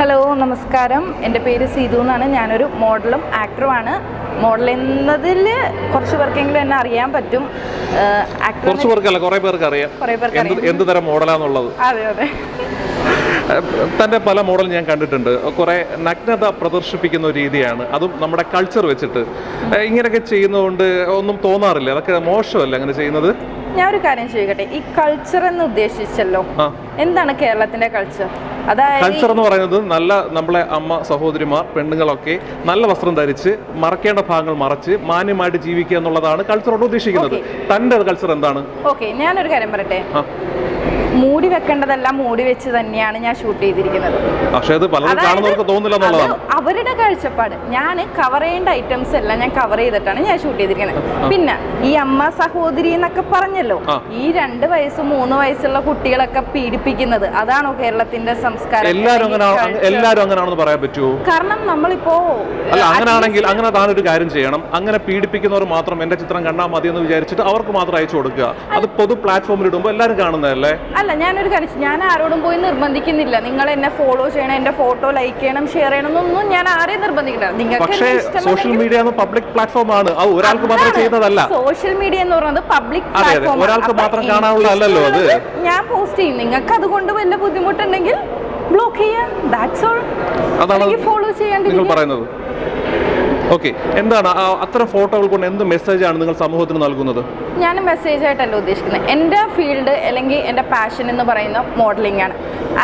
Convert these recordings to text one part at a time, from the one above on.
Hello നമസ്കാരം. എന്റെ പേര് സീതു എന്നാണ്. ഞാനൊരു മോഡലും ആക്ടറുമാണ്. മോഡൽ എന്നതിൽ കുറച്ച് പേർക്കെങ്കിലും എന്നെ അറിയാൻ പറ്റും. കുറച്ച് പേർക്കല്ല കുറെ പേർക്ക് അറിയാം കുറേ പേർക്ക് എന്ത് എന്ത് തരം മോഡലാന്നുള്ളത്. അതെ അതെ. തന്റെ തന്റെ പല മോഡൽ ഞാൻ കണ്ടിട്ടുണ്ട്. കുറെ നഗ്നത പ്രദർശിപ്പിക്കുന്ന രീതിയാണ്. അതും നമ്മുടെ കൾച്ചർ വെച്ചിട്ട്. ഇങ്ങനെയൊക്കെ ചെയ്യുന്നതുകൊണ്ട് ഒന്നും തോന്നാറില്ല. അതൊക്കെ മോശമല്ല അങ്ങനെ ചെയ്യുന്നത്? ഞാൻ ഒരു കാര്യം ചോദിക്കട്ടെ. ഈ കൾച്ചർ എന്ന് ഉദ്ദേശിച്ചല്ലോ. എന്താണ് കേരളത്തിന്റെ കൾച്ചർ അതായത് കൾച്ചർ എന്ന് പറയുന്നത് നല്ല നമ്മളെ അമ്മ സഹോദരിമാർ പെണ്ണുങ്ങളൊക്കെ നല്ല വസ്ത്രം ധരിച്ച് മറക്കേണ്ട ഭാഗങ്ങൾ മറച്ച് മാന്യമായിട്ട് ജീവിക്കുക എന്നുള്ളതാണ് കൾച്ചറോട് ഉദ്ദേശിക്കുന്നത്. തന്റെ കൾച്ചർ എന്താണ്? ഓക്കെ ഞാനൊരു കാര്യം പറയട്ടെ. മൂടി വെക്കേണ്ടതെല്ലാം മൂടി വെച്ച് തന്നെയാണ് ഞാൻ ഷൂട്ട് ചെയ്തിരിക്കുന്നത്. പക്ഷേ അത് പലരും കാണുന്നവർക്ക് തോന്നില്ല എന്നുള്ളതാണ്. അവരുടെ കാഴ്ചപ്പാട്. ഞാൻ കവർ ചെയ്യേണ്ട ഐറ്റംസ് എല്ലാം ഞാൻ കവർ ചെയ്തിട്ടാണ് ഞാൻ ഷൂട്ട് ചെയ്തിരിക്കുന്നത്. പിന്നെ ഈ അമ്മ സഹോദരി എന്നൊക്കെ പറഞ്ഞല്ലോ. ഈ രണ്ട് വയസ്സ് മൂന്ന് വയസ്സുള്ള കുട്ടികളൊക്കെ പീഡിപ്പിക്കുന്നത് അതാണോ കേരളത്തിന്റെ സംസ്കാരം? എല്ലാവരും അല്ലെങ്കിൽ അങ്ങനെയാണെന്ന് പറയാൻ പറ്റുമോ കാരണം നമ്മളിപ്പോ അല്ല അങ്ങനെയാണെങ്കിൽ അങ്ങനെ താനൊരു കാര്യം ചെയ്യണം. അങ്ങനെ പീഡിപ്പിക്കുന്നവർ മാത്രം എന്റെ ചിത്രം കണ്ടാൽ മതി എന്ന് വിചാരിച്ചിട്ട് അവർക്ക് മാത്രം അയച്ചു കൊടുക്കുക. അത് പൊതു പ്ലാറ്റ്ഫോമിൽ ഇടുമ്പോൾ എല്ലാവരും കാണുന്നതല്ലേ? അല്ല ഞാനൊരു കാര്യം. ഞാൻ ആരോടും പോയി നിർബന്ധിക്കുന്നില്ല. നിങ്ങൾ എന്നെ ഫോളോ ചെയ്യണം എന്റെ ഫോട്ടോ ലൈക്ക് ചെയ്യണം ഷെയർ ചെയ്യണം എന്നൊന്നും ഞാൻ ആരെയും നിർബന്ധിക്കില്ല നിങ്ങൾക്ക് സോഷ്യൽ മീഡിയ എന്ന പബ്ലിക് പ്ലാറ്റ്ഫോം ആണ്. ഒരാൾക്ക് മാത്രം ചെയ്യുന്നതല്ല. സോഷ്യൽ മീഡിയ എന്ന് പറയുന്നത് പബ്ലിക് പ്ലാറ്റ്ഫോം. ഒരാൾക്ക് മാത്രം അത്. ഞാൻ പോസ്റ്റ് ചെയ്യും. നിങ്ങൾക്ക് അതുകൊണ്ട് വല്ല ബുദ്ധിമുട്ടുണ്ടെങ്കിൽ ബ്ലോക്ക് ചെയ്യാം. ദാറ്റ്സ് ഓൾ ഫോളോ ചെയ്യാണ്ടിരിക്കും. ഓക്കെ. എന്താണ് അത്ര അത്തരം ഫോട്ടോകൾ കൊണ്ട് എന്ത് മെസ്സേജ് ആണ് നിങ്ങൾ സമൂഹത്തിന് നൽകുന്നത്? ഞാൻ മെസ്സേജ് ആയിട്ടല്ല ഉദ്ദേശിക്കുന്നത്. എന്റെ ഫീൽഡ് അല്ലെങ്കിൽ എന്റെ പാഷൻ എന്ന് പറയുന്ന മോഡലിംഗ് ആണ്.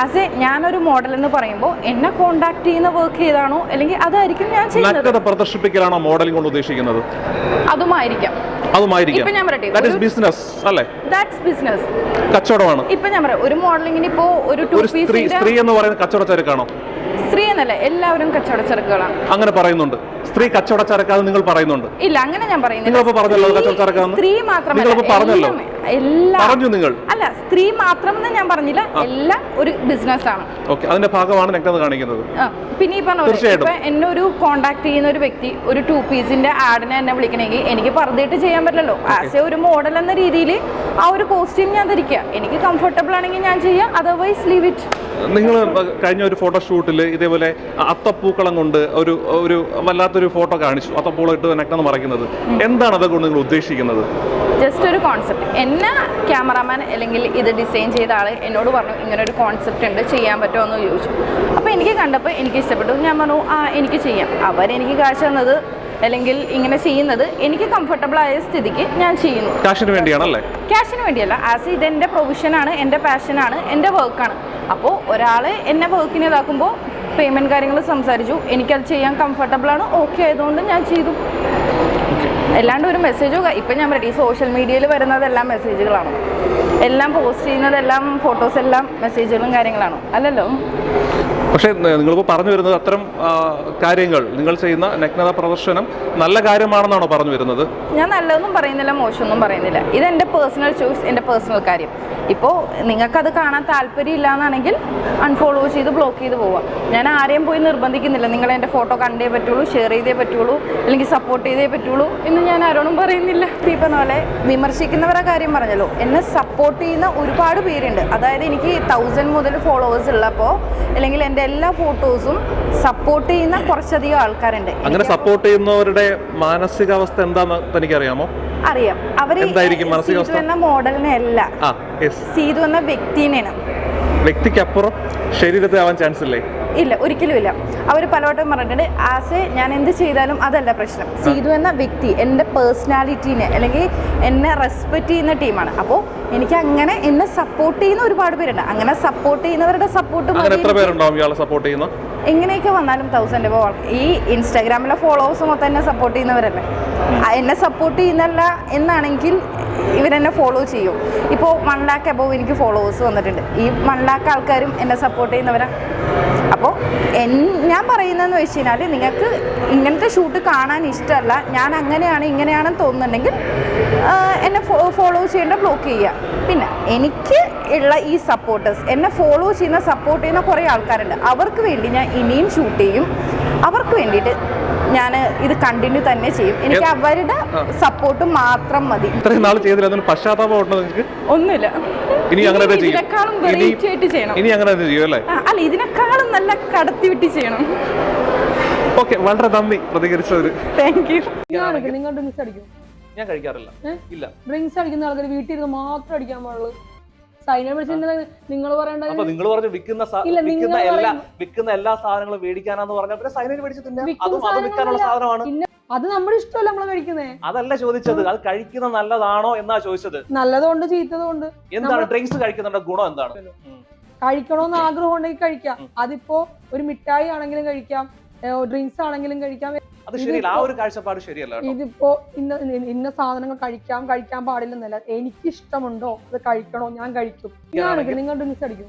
ആസ് എ ഞാനൊരു മോഡൽ എന്ന് പറയുമ്പോൾ എന്നെ കോണ്ടാക്ട് ചെയ്യുന്ന വർക്ക് ചെയ്താണോ അല്ലെങ്കിൽ അതായിരിക്കും ഞാൻ ചെയ്യുന്നത്. പ്രദർശിപ്പിക്കലാണോ മോഡലിംഗ് കൊണ്ട് ഉദ്ദേശിക്കുന്നത്? അതുമായിരിക്കാം. അതുമായിരിക്കാം. ഇപ്പൊ ഞാൻ പറയട്ടെ, ദാറ്റ് ഈസ് ബിസിനസ് അല്ലേ? ദാറ്റ്സ് ബിസിനസ് കച്ചവടമാണ്. ഇപ്പൊ ഞാൻ പറയാം ഒരു മോഡലിംഗിന് ഇപ്പോ ഒരു 2 പീസ് സ്ത്രീ എന്ന് പറയുന്നത് കച്ചവടച്ചരക്കാണോ സ്ത്രീ എന്നല്ല എല്ലാവരും കച്ചവട ചെറുക്കുകളാണ് അങ്ങനെ പറയുന്നുണ്ട്. സ്ത്രീ കച്ചവടച്ചരക്കാന്ന് നിങ്ങൾ പറയുന്നുണ്ട്. ഇല്ല അങ്ങനെ ഞാൻ പറയുന്നില്ല. നിങ്ങളിപ്പോ പറഞ്ഞല്ലോ സ്ത്രീ- മാത്രമല്ല പറഞ്ഞല്ലോ. എല്ലാം- പറഞ്ഞു നിങ്ങൾ. അല്ല സ്ത്രീ മാത്രം എന്ന് ഞാൻ പറഞ്ഞില്ല. എല്ലാം ഒരു ബിസിനസ് ആണ് അതിന്റെ ഭാഗമാണ് നഗ്നത കാണിക്കുന്നത്. പിന്നെ ഈ പറഞ്ഞ ഇപ്പൊ എന്നെ ഒരു കോണ്ടാക്ട് ചെയ്യുന്ന ഒരു വ്യക്തി ഒരു ടു പീസിന്റെ ആഡിനെ എന്നെ വിളിക്കണമെങ്കിൽ എനിക്ക് പറഞ്ഞിട്ട് ചെയ്യാൻ പറ്റില്ലല്ലോ. ആസ് എ ഒരു മോഡൽ എന്ന രീതിയിൽ ആ ഒരു കോസ്റ്റ്യൂം ഞാൻ ധരിക്കുക. എനിക്ക് കംഫർട്ടബിൾ ആണെങ്കിൽ ഞാൻ ചെയ്യാം അതർവൈസ് ലീവ് ഇറ്റ് നിങ്ങൾ കഴിഞ്ഞ ഒരു ഫോട്ടോഷൂട്ടിൽ ഇതേപോലെ അത്തപ്പൂക്കളം കൊണ്ട് ഒരു ഒരു വല്ലാത്തൊരു ഫോട്ടോ കാണിച്ചു. അത്തപ്പൂക്കളം ഇട്ട് നെക്കെന്ന് മറയ്ക്കുന്നത്. എന്താണ് അതുകൊണ്ട് നിങ്ങൾ ഉദ്ദേശിക്കുന്നത്? ജസ്റ്റ് ഒരു കോൺസെപ്റ്റ് എന്നെ ക്യാമറാമാൻ അല്ലെങ്കിൽ ഇത് ഡിസൈൻ ചെയ്ത ആൾ എന്നോട് പറഞ്ഞു ഇങ്ങനെ ഒരു കോൺസെപ്റ്റ് ഉണ്ട് ചെയ്യാൻ പറ്റുമോ? എന്ന് ചോദിച്ചു. അപ്പോൾ എനിക്ക് കണ്ടപ്പോൾ എനിക്ക് ഇഷ്ടപ്പെട്ടു. ഞാൻ പറഞ്ഞു ആ എനിക്ക് ചെയ്യാം. അവരെനിക്ക് കാശ് തന്നത് അല്ലെങ്കിൽ ഇങ്ങനെ ചെയ്യുന്നത് എനിക്ക് കംഫർട്ടബിൾ ആയ സ്ഥിതിക്ക് ഞാൻ ചെയ്യുന്നു. കാശിന് വേണ്ടിയാണല്ലേ? ക്യാഷിന് വേണ്ടിയല്ല. ആസ് ഇതെന്റെ പ്രൊഫഷനാണ് എന്റെ പാഷനാണ് എന്റെ വർക്കാണ് അപ്പോൾ ഒരാൾ എന്നെ വർക്കിന് ഇതാക്കുമ്പോൾ പേയ്മെന്റ് കാര്യങ്ങൾ സംസാരിച്ചു. എനിക്കത് ചെയ്യാൻ കംഫർട്ടബിൾ ആണ് ഓക്കെ ആയതുകൊണ്ട് ഞാൻ ചെയ്തു. അല്ലാണ്ട് ഒരു മെസ്സേജോ ഇപ്പം ഞാൻ പറയട്ടെ ഈ സോഷ്യൽ മീഡിയയിൽ വരുന്നതെല്ലാം മെസ്സേജുകളാണ് എല്ലാം പോസ്റ്റ് ചെയ്യുന്നതെല്ലാം ഫോട്ടോസ് എല്ലാം മെസ്സേജുകളും കാര്യങ്ങളാണ്. അല്ലല്ലോ? പക്ഷേ നിങ്ങളിപ്പോൾ പറഞ്ഞു വരുന്നത് അത്തരം കാര്യങ്ങൾ. നിങ്ങൾ ചെയ്യുന്ന നഗ്നത പ്രദർശനം നല്ല കാര്യമാണെന്നാണോ പറഞ്ഞു വരുന്നത്? ഞാൻ നല്ലതൊന്നും പറയുന്നില്ല മോശമൊന്നും പറയുന്നില്ല. ഇത് എന്റെ പേഴ്സണൽ ചോയ്സ് എന്റെ പേഴ്സണൽ കാര്യം. ഇപ്പോൾ നിങ്ങൾക്കത് കാണാൻ താല്പര്യം എന്നാണെങ്കിൽ അൺഫോളോ ചെയ്ത് ബ്ലോക്ക് ചെയ്ത് പോവാം. ഞാൻ ആരെയും പോയി നിർബന്ധിക്കുന്നില്ല. നിങ്ങൾ എന്റെ ഫോട്ടോ കണ്ടേ പറ്റുള്ളൂ ഷെയർ ചെയ്തേ പറ്റുള്ളൂ അല്ലെങ്കിൽ സപ്പോർട്ട് ചെയ്തേ പറ്റുള്ളൂ എന്ന് ഞാൻ ആരോടും പറയുന്നില്ല. ഈ പറഞ്ഞ പോലെ വിമർശിക്കുന്നവരെ കാര്യം പറഞ്ഞല്ലോ. എന്നെ സപ്പോർട്ട് ചെയ്യുന്ന ഒരുപാട് പേരുണ്ട്. അതായത് എനിക്ക് തൗസൻഡ് മുതൽ ഫോളോവേഴ്സ് ഉള്ളപ്പോൾ അല്ലെങ്കിൽ എന്റെ എല്ലാ ഫോട്ടോസും സപ്പോർട്ട് ചെയ്യുന്ന കുറച്ചധികം ആൾക്കാരുണ്ട്. അങ്ങനെ സപ്പോർട്ട് ചെയ്യുന്നവരുടെ മാനസികാവസ്ഥ എന്താണെന്ന് അറിയാമോ അറിയാം. അവർ? സീതു എന്ന മോഡലിനെ അല്ല. സീതു എന്ന വ്യക്തിനെയാണ്. വ്യക്തിക്കപ്പുറം ശരീരത്തിൽ ആവാൻ ചാൻസ് ഇല്ലേ? ഇല്ല ഒരിക്കലും ഇല്ല. അവർ പലവട്ടം പറഞ്ഞിട്ടുണ്ട് ആസ് എ ഞാൻ എന്ത് ചെയ്താലും അതല്ല പ്രശ്നം. സീതു എന്ന വ്യക്തി എന്റെ പേഴ്സണാലിറ്റീനെ അല്ലെങ്കിൽ എന്നെ റെസ്പെക്റ്റ് ചെയ്യുന്ന ടീമാണ്. അപ്പോൾ എനിക്ക് അങ്ങനെ എന്നെ സപ്പോർട്ട് ചെയ്യുന്ന ഒരുപാട് പേരുണ്ട്. അങ്ങനെ സപ്പോർട്ട് ചെയ്യുന്നവരുടെ സപ്പോർട്ട് സപ്പോർട്ട് ചെയ്യുന്ന? എങ്ങനെയൊക്കെ വന്നാലും തൗസൻഡ് ഇപ്പോൾ ഈ ഇൻസ്റ്റാഗ്രാമിലെ ഫോളോവേഴ്സ് മൊത്തം എന്നെ സപ്പോർട്ട് ചെയ്യുന്നവരല്ലേ? എന്നെ സപ്പോർട്ട് ചെയ്യുന്നല്ല എന്നാണെങ്കിൽ ഇവരെന്നെ ഫോളോ ചെയ്യും. ഇപ്പോൾ വൺ ലാക്ക് അബവ് എനിക്ക് ഫോളോവേഴ്സ് വന്നിട്ടുണ്ട്. ഈ വൺ ലാക്ക് ആൾക്കാരും എന്നെ സപ്പോർട്ട് ചെയ്യുന്നവരാ. അപ്പോൾ എൻ ഞാൻ പറയുന്നതെന്ന് വെച്ച് കഴിഞ്ഞാൽ നിങ്ങൾക്ക് ഇങ്ങനത്തെ ഷൂട്ട് കാണാൻ ഇഷ്ടമല്ല. ഞാൻ അങ്ങനെയാണ് ഇങ്ങനെയാണെന്ന് തോന്നുന്നുണ്ടെങ്കിൽ എന്നെ ഫോളോ ചെയ്യേണ്ട ബ്ലോക്ക് ചെയ്യുക. പിന്നെ എനിക്ക് ഉള്ള ഈ സപ്പോർട്ടേഴ്സ് എന്നെ ഫോളോ ചെയ്യുന്ന സപ്പോർട്ട് ചെയ്യുന്ന കുറേ ആൾക്കാരുണ്ട്. അവർക്ക് വേണ്ടി ഞാൻ ഇനിയും ഷൂട്ട് ചെയ്യും. അവർക്ക് വേണ്ടിയിട്ട് ഞാൻ ഇത് കണ്ടിന്യൂ തന്നെ ചെയ്യും. എനിക്ക് അവരുടെ സപ്പോർട്ട് മാത്രം മതി. ഇത്രയും നാൾ ചെയ്തില്ല പശ്ചാത്താപം ഒന്നുമില്ല. ഇനി അങ്ങനെ ഇതിനേക്കാളും ഇനി വെറൈറ്റി ആയിട്ട് ചെയ്യണം. ഇനി അങ്ങനെ തന്നെ ചെയ്യും അല്ല? ഇതിനേക്കാളും നല്ല കടത്തി വിട്ടി ചെയ്യണം. ഓക്കെ വളരെ നന്ദി പ്രതികരിച്ചതിന്. താങ്ക് യു നിങ്ങളുടെ ഡ്രിങ്ക്സ് അടിക്കും. ഞാൻ കഴിക്കാറില്ല. ഇല്ല. ഡ്രിങ്ക്സ് അടിക്കുന്ന ആൾക്കാർ വീട്ടിൽ ഇരുന്ന് മാത്രം അടിക്കാൻ പാടുള്ളൂ. സൈന വിളിച്ചിട്ടുണ്ടെങ്കിൽ നിങ്ങൾ പറയേണ്ടത് അപ്പൊ നിങ്ങൾ പറഞ്ഞു വിൽക്കുന്ന വിൽക്കുന്ന എല്ലാ വിൽക്കുന്ന എല്ലാ സാധനങ്ങളും മേടിക്കാനാന്ന് പറഞ്ഞാൽ പിന്നെ സൈനൈൻ മേടിച്ച് തിന്നാം. അതും അത് വിൽക്കാനുള്ള സാധനമാണ്. അത് നമ്മുടെ ഇഷ്ടമല്ല നമ്മൾ കഴിക്കുന്നേ അതല്ല ചോദിച്ചത്. അത് കഴിക്കുന്നത് നല്ലതാണോ എന്നാ ചോദിച്ചത്. നല്ലതുകൊണ്ട് ചീത്തതുകൊണ്ട് എന്താണ് ഡ്രിങ്ക്സ് കഴിക്കുന്നതിന്റെ ഗുണം എന്താണ്? കഴിക്കണോന്ന് കഴിക്കണമെന്ന് ആഗ്രഹം ഉണ്ടെങ്കിൽ കഴിക്കാം. അതിപ്പോ ഒരു മിഠായി ആണെങ്കിലും കഴിക്കാം. ഡ്രിങ്ക്സ് ആണെങ്കിലും കഴിക്കാം. അത് ശരിയല്ല. ആ ഒരു കാഴ്ചപ്പാട് ശരിയല്ല ഇതിപ്പോ ഇന്ന ഇന്ന സാധനങ്ങൾ കഴിക്കാം കഴിക്കാൻ പാടില്ലെന്നല്ല എനിക്ക് ഇഷ്ടമുണ്ടോ അത് കഴിക്കണോ? ഞാൻ കഴിക്കും. നിങ്ങൾ ഡ്രിങ്ക്സ് അടിക്കും.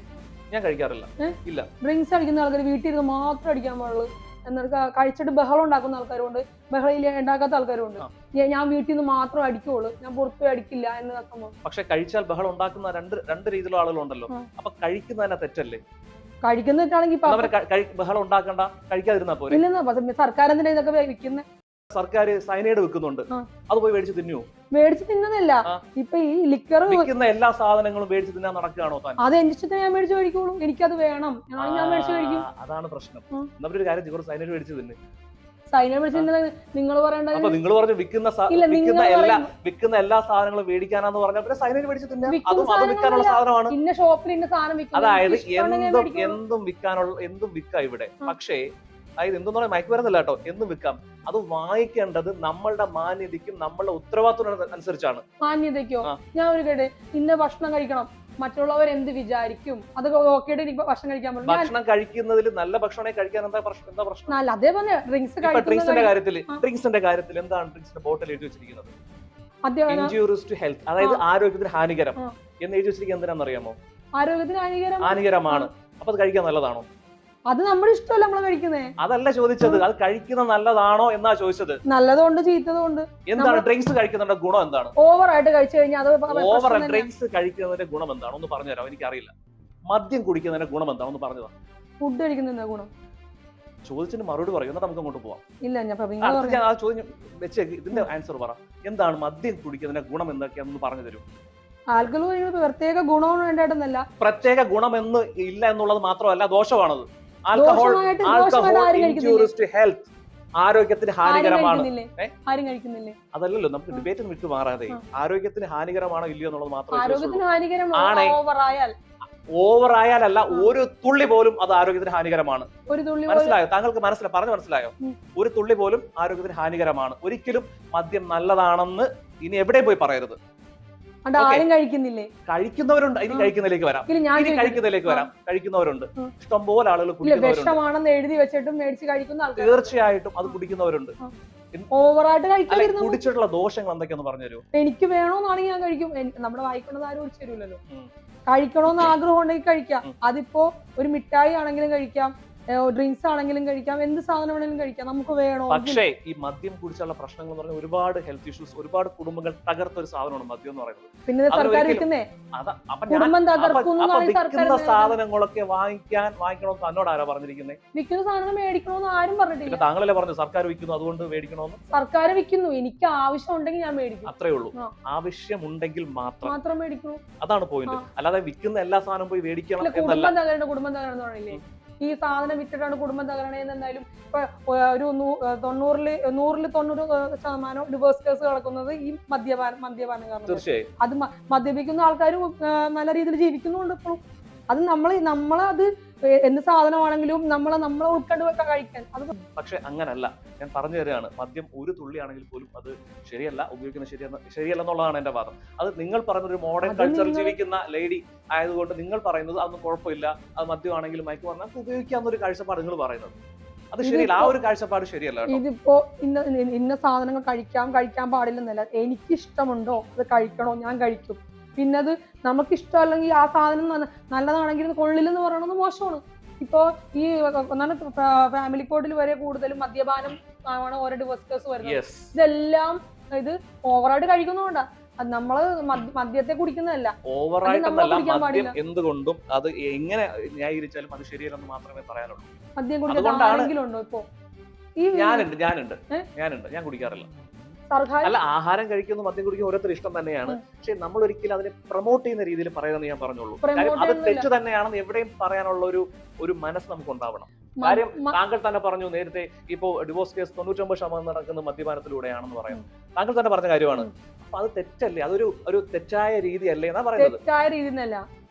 ഞാൻ കഴിക്കാറില്ല. ഇല്ല. ഡ്രിങ്ക്സ് അടിക്കുന്ന ആൾക്കാർ വീട്ടിൽ ഇരുന്ന് മാത്രം അടിക്കാൻ പാടുള്ളൂ. എന്നിട്ട് കഴിച്ചിട്ട് ബഹളം ഉണ്ടാക്കുന്ന ആൾക്കാരുണ്ട്. ബഹളം ഇല്ല ഉണ്ടാക്കാത്ത ആൾക്കാരുണ്ട്. ഞാൻ- വീട്ടിൽ നിന്ന് മാത്രം അടിക്കുള്ളൂ. ഞാൻ പുറത്തു അടിക്കില്ല എന്ന് പക്ഷെ കഴിച്ചാൽ ബഹളം ഉണ്ടാക്കുന്ന രണ്ട് രണ്ട് രീതിയിലുള്ള ആളുകളുണ്ടല്ലോ. അപ്പൊ കഴിക്കുന്നതന്നെ തെറ്റല്ലേ? കഴിക്കുന്നിട്ടാണെങ്കിൽ ബഹളം ഉണ്ടാക്കണ്ട. കഴിക്കാതിരുന്നാ പോരെ. ഇല്ലെന്ന് സർക്കാർ എന്തിനാ ഇതൊക്കെ വിൽക്കുന്നത് സർക്കാർ സൈനൈഡ് വെക്കുന്നുണ്ട് അത് പോയി മേടിച്ച് തിന്നു മേടിച്ച് തിന്നുന്നില്ല. ഇപ്പൊ ഈ ലിക്കർ വെക്കുന്ന എല്ലാ സാധനങ്ങളും മേടിച്ച് തിന്നാൻ നടക്കുകയാണോ താൻ? അത് എന്റെ ഇഷ്ടത്തിന് ഞാൻ മേടിച്ച് കഴിക്കുള്ളൂ. എനിക്കത് വേണം. ഞാൻ മേടിച്ച് കഴിക്കും. അതാണ് പ്രശ്നം. നമ്മൾ ഒരു കാര്യം സൈനൈഡ് മേടിച്ച് തിന്നു. നിങ്ങൾ പറയണ്ട അപ്പൊ നിങ്ങൾ പറഞ്ഞു വിൽക്കുന്ന വിൽക്കുന്ന എല്ലാ. വിൽക്കുന്ന എല്ലാ സാധനങ്ങളും മേടിക്കാനാന്ന് പറഞ്ഞാൽ പിന്നെ മേടിച്ച് തിന്നാം അതും അത് വിൽക്കാനുള്ള സാധനമാണ്. ഇന്ന ഷോപ്പിൽ ഇന്ന സാധനം അതായത് എന്തും. എന്തും വിൽക്കാനുള്ള എന്തും വിൽക്കാം ഇവിടെ. പക്ഷേ അതായത് എന്തെന്ന് പറയാൻ മയക്കുമരുന്നല്ല കേട്ടോ. എന്തും വിൽക്കാം. അത് വാങ്ങിക്കേണ്ടത് നമ്മളുടെ മാന്യതയ്ക്കും നമ്മളുടെ ഉത്തരവാദിത്തം അനുസരിച്ചാണ്. മാന്യതയ്ക്കോ? ഞാൻ ഒരു കേട്ടെ ഇന്ന ഭക്ഷണം കഴിക്കണം. മറ്റുള്ളവർ എന്ത് വിചാരിക്കും അതൊക്കെ നോക്കിയിട്ട് എനിക്ക് ഭക്ഷണം കഴിക്കാൻ പറ്റും ഭക്ഷണം കഴിക്കുന്നതിൽ നല്ല ഭക്ഷണമേ കഴിക്കാൻ എന്താ പ്രശ്നം? എന്താ പ്രശ്നം? നല്ല അതേപോലെ ഡ്രിങ്ക്സ് ഡ്രിങ്ക്സിന്റെ കാര്യത്തിൽ. ഡ്രിങ്ക്സിന്റെ കാര്യത്തിൽ എന്താണ് ഡ്രിങ്ക്സിന്റെ ബോട്ടിൽ എഴുതി വെച്ചിരിക്കുന്നത്? ടു ഹെൽത്ത് അതായത് ആരോഗ്യത്തിന് ഹാനികരം എന്ന് എഴുതി വെച്ചിരിക്കുന്നത് എന്തിനാണെന്നറിയാമോ? ആരോഗ്യത്തിന് ഹാനികരം? ഹാനികരമാണ്. അപ്പൊ അത് കഴിക്കാൻ നല്ലതാണോ? അത് നമ്മുടെ ഇഷ്ടമല്ല നമ്മൾ കഴിക്കുന്നേ? അതല്ല ചോദിച്ചത്. അത് കഴിക്കുന്ന നല്ലതാണോ എന്നാ ചോദിച്ചത്. നല്ലതുകൊണ്ട് ചീത്തതുകൊണ്ട്. എന്താണ്? ഡ്രിങ്ക്സ് കഴിക്കുന്നതിന്റെ ഗുണം എന്താണ്? ഓവർ ആയിട്ട് കഴിച്ചു കഴിഞ്ഞാൽ അത് ഓവർ ഡ്രിങ്ക്സ് കഴിക്കുന്നതിന്റെ ഗുണം എന്താണ്? ഒന്ന് പറഞ്ഞു തരാം എനിക്കറിയില്ല. മദ്യം കുടിക്കുന്നതിന്റെ ഗുണം എന്താണ്? ഒന്ന് പറഞ്ഞതാ ഫുഡ് കഴിക്കുന്നതിന്റെ ഗുണം? ചോദിച്ചിട്ട് മറുപടി പറയും. എന്നിട്ട് നമുക്ക് അങ്ങോട്ട് പോവാം. ഇല്ല ഞാൻ ആ, പറഞ്ഞു. ചോദ്യം വെച്ച് ഇതിന്റെ ആൻസർ പറ. എന്താണ് മദ്യം കുടിക്കുന്നതിന്റെ ഗുണം എന്തൊക്കെയാണെന്ന് പറഞ്ഞു തരും. ആൽക്കഹോൾ കഴിക്കുന്നത് പ്രത്യേക ഗുണമൊന്നും വേണ്ടായിട്ടൊന്നല്ല പ്രത്യേക ഗുണം എന്ന് ഇല്ല എന്നുള്ളത് മാത്രമല്ല ദോഷമാണത്. ആൽക്കഹോൾ ആൽക്കഹോൾ ദോഷമായിട്ട് ഇൻജൂറിയസ് ടു ഹെൽത്ത് ആരോഗ്യത്തിന് ആരും ഹാനികരമാണ്? അതല്ലല്ലോ നമുക്ക് ഡിബേറ്റ് വിട്ടു മാറാതെ ആരോഗ്യത്തിന് ഹാനികരമാണോ ഇല്ലയോ എന്നുള്ളത് മാത്രമേ ആണേ. ഓവർ ആയാലല്ല ഒരു തുള്ളി പോലും അത് ആരോഗ്യത്തിന് ഹാനികരമാണ്. മനസ്സിലായോ? താങ്കൾക്ക് മനസ്സിലായി? പറഞ്ഞു മനസ്സിലായോ? ഒരു തുള്ളി പോലും ആരോഗ്യത്തിന് ഹാനികരമാണ്. ഒരിക്കലും മദ്യം നല്ലതാണെന്ന് ഇനി എവിടെ പോയി പറയരുത്. ആരും കഴിക്കുന്നില്ലേ? കഴിക്കുന്നവരുണ്ട്. ഇനി കഴിക്കുന്നതിലേക്ക് വരാം. ഇനി കഴിക്കുന്നതിലേക്ക് വരാം. കഴിക്കുന്നവരുണ്ട്. ഇഷ്ടംപോലെ ആളുകൾ വിഷമാണെന്ന് എഴുതി വെച്ചിട്ടും മേടിച്ച് കഴിക്കുന്ന തീർച്ചയായിട്ടും അത് കുടിക്കുന്നവരുണ്ട്. ഓവറായിട്ട് കുടിച്ചിട്ടുള്ള ദോഷങ്ങൾ എന്തൊക്കെയാന്ന് പറഞ്ഞു തരൂ എനിക്ക് വേണോന്നാണെങ്കിൽ ഞാൻ കഴിക്കും. നമ്മുടെ വായിക്കുന്നത് ആരും കുടിച്ചു തരുമല്ലോ. കഴിക്കണോന്ന് ആഗ്രഹം ഉണ്ടെങ്കിൽ കഴിക്കാം. അതിപ്പോ ഒരു മിഠായി ആണെങ്കിലും കഴിക്കാം. ഡ്രിങ്ക്സ് ആണെങ്കിലും കഴിക്കാം എന്ത് സാധനം വേണമെങ്കിലും കഴിക്കാം. നമുക്ക് വേണോ? പക്ഷേ ഈ മദ്യം കുടിച്ചുള്ള പ്രശ്നങ്ങൾ എന്ന് പറഞ്ഞാൽ ഒരുപാട് ഹെൽത്ത് ഇഷ്യൂസ് ഒരുപാട് കുടുംബങ്ങൾ തകർത്ത ഒരു സാധനമാണ് മദ്യം എന്ന് പറയുന്നത്. പിന്നെ സർക്കാർ വിൽക്കുന്നേ? വിൽക്കുന്ന സാധനങ്ങളൊക്കെ വാങ്ങിക്കാൻ വാങ്ങിക്കണമെന്ന് തന്നോട് ആരാ പറഞ്ഞിരിക്കുന്നത് വിൽക്കുന്ന സാധനം മേടിക്കണമെന്ന് ആരും പറഞ്ഞിട്ടില്ല. താങ്കളല്ലേ പറഞ്ഞു സർക്കാർ വിൽക്കുന്നു അതുകൊണ്ട് മേടിക്കണമെന്ന് സർക്കാർ വിൽക്കുന്നു. എനിക്ക് ആവശ്യം ഉണ്ടെങ്കിൽ ഞാൻ മേടിക്കും. അത്രേ ഉള്ളൂ. ആവശ്യം ഉണ്ടെങ്കിൽ മാത്രം. മാത്രം മേടിക്കൂ. അതാണ് പോയിന്റ് അല്ലാതെ വിൽക്കുന്ന എല്ലാ സാധനവും പോയി മേടിക്കണം കുടുംബം തകരണ കുടുംബം തകർന്നു ഈ സാധനം വിറ്റിട്ടാണ് കുടുംബം തകരണേന്ന് എന്തായാലും ഇപ്പൊ ഒരു തൊണ്ണൂറിൽ നൂറിൽ തൊണ്ണൂറ് ശതമാനം ഡിവോഴ്സ് കേസ് കിടക്കുന്നത് ഈ മദ്യപാനം മദ്യപാനം കാരണം തീർച്ചയായും. അത് മദ്യപിക്കുന്ന ആൾക്കാരും നല്ല രീതിയിൽ ജീവിക്കുന്നുണ്ട് ഇപ്പോഴും അത് നമ്മൾ നമ്മളത് എന്ത് സാധനമാണെങ്കിലും നമ്മളെ നമ്മളെ ഉൾക്കണ്ട് വെക്കാൻ കഴിക്കാൻ. അത് പക്ഷെ അങ്ങനല്ല. ഞാൻ പറഞ്ഞു തരികയാണ്. മദ്യം ഒരു തുള്ളിയാണെങ്കിൽ പോലും അത് ശരിയല്ല ഉപയോഗിക്കുന്നത് ശരിയല്ല എന്നുള്ളതാണ് എന്റെ വാദം. അത് നിങ്ങൾ പറയുന്ന ഒരു മോഡേൺ കൾച്ചർ ജീവിക്കുന്ന ലേഡി ആയതുകൊണ്ട് നിങ്ങൾ പറയുന്നത് അതൊന്നും കുഴപ്പമില്ല. അത് മദ്യമാണെങ്കിലും മയക്ക് പറഞ്ഞാൽ ഉപയോഗിക്കാവുന്ന ഒരു കാഴ്ചപ്പാട് നിങ്ങൾ പറയുന്നത്. അത് ശരിയല്ല. ആ ഒരു കാഴ്ചപ്പാട് ശരിയല്ല ഇതിപ്പോ ഇന്ന ഇന്ന സാധനങ്ങൾ കഴിക്കാം കഴിക്കാൻ പാടില്ലെന്നല്ല. എനിക്ക് ഇഷ്ടമുണ്ടോ അത് കഴിക്കണോ? ഞാൻ കഴിക്കും. പിന്നെ അത് നമുക്ക് ഇഷ്ടമല്ലെങ്കിൽ ആ സാധനം നല്ലതാണെങ്കിൽ ഇത് കൊള്ളില്ലെന്ന് പറയണത് മോശമാണ്. ഇപ്പോ ഈ ഒന്നാണ് ഫാമിലി കോഡിൽ വരെ കൂടുതലും മദ്യപാനം ആണ് ഓരോ കേസ് വരുന്നത്. ഇതെല്ലാം ഇത് ഓവറായിട്ട് കഴിക്കുന്നതുകൊണ്ടാ. നമ്മൾ മദ്യത്തെ കുടിക്കുന്നതല്ല. ഓവറായിട്ടല്ല. എന്തുകൊണ്ടും അത് എങ്ങനെ ന്യായീകരിച്ചാലും അത് ശരിയല്ലെന്ന് മാത്രമേ പറയാനുള്ളൂ. മദ്യം കുടിക്കുന്ന ആരെങ്കിലും ഉണ്ടോ ഇപ്പോ? ഈ ഞാനുണ്ട് ഞാനുണ്ട്? ഞാനുണ്ട് ഞാൻ കുടിക്കാറില്ല. അല്ല ആഹാരം കഴിക്കുന്നു മദ്യം കുടിക്കുന്ന ഓരോരുത്തർ ഇഷ്ടം തന്നെയാണ്. പക്ഷെ നമ്മൾ ഒരിക്കലും അതിനെ പ്രൊമോട്ട് ചെയ്യുന്ന രീതിയിൽ പറയുന്നത് ഞാൻ പറഞ്ഞോളൂ അത്. തെറ്റ് തന്നെയാണെന്ന് എവിടെയും പറയാനുള്ള ഒരു ഒരു മനസ്സ് നമുക്ക് ഉണ്ടാവണം കാര്യം താങ്കൾ തന്നെ പറഞ്ഞു നേരത്തെ ഇപ്പോ ഡിവോഴ്സ് കേസ് തൊണ്ണൂറ്റൊമ്പത് ശതമാനം നടക്കുന്നത് മദ്യപാനത്തിലൂടെയാണെന്ന് പറയുന്നു. താങ്കൾ തന്നെ പറഞ്ഞ കാര്യമാണ്. അപ്പൊ അത് തെറ്റല്ലേ? അതൊരു ഒരു തെറ്റായ രീതി രീതിയല്ലേ എന്നാ പറയുന്നത്? തെറ്റായ രീതി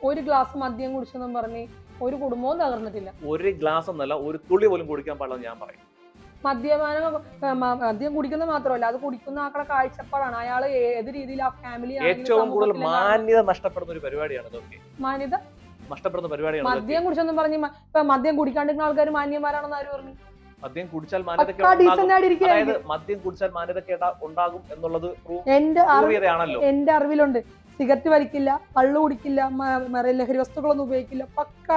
ഒരു ഗ്ലാസ് മദ്യം കുടിച്ചെന്നും പറഞ്ഞ് ഒരു കുടുംബവും തകർന്നിട്ടില്ല. ഒരു ഗ്ലാസ് എന്നല്ല ഒരു തുള്ളി പോലും കുടിക്കാൻ പാടില്ലെന്ന് ഞാൻ പറയും. മദ്യപാനം മദ്യം കുടിക്കുന്നത് മാത്രമല്ല അത് കുടിക്കുന്ന ആക്കളെ കാഴ്ചപ്പാടാണ്. അയാൾ ഏത് രീതിയിൽ ആ ഫാമിലി ഏറ്റവും കൂടുതൽ മാന്യത നഷ്ടപ്പെടുന്ന ഒരു പരിപാടിയാണ് ഇതൊക്കെ. മാന്യത? നഷ്ടപ്പെടുന്ന പരിപാടിയാണ് മദ്യം കുടിച്ചൊന്നും പറഞ്ഞ് ഇപ്പൊ മദ്യം കുടിക്കാണ്ടിരിക്കുന്ന ആൾക്കാർ മാന്യന്മാരാണെന്ന് ആര് പറഞ്ഞു? മദ്യം കുടിച്ചാൽ മാന്യത മദ്യം കുടിച്ചാൽ മാന്യത ഉണ്ടാകും എന്നുള്ളത് പ്രൂവ് എന്റെ അറിവിലുണ്ട്. സിഗരറ്റ് വലിക്കില്ല കള്ളു കുടിക്കില്ല ലഹരി വസ്തുക്കളൊന്നും ഉപയോഗിക്കില്ല പക്ക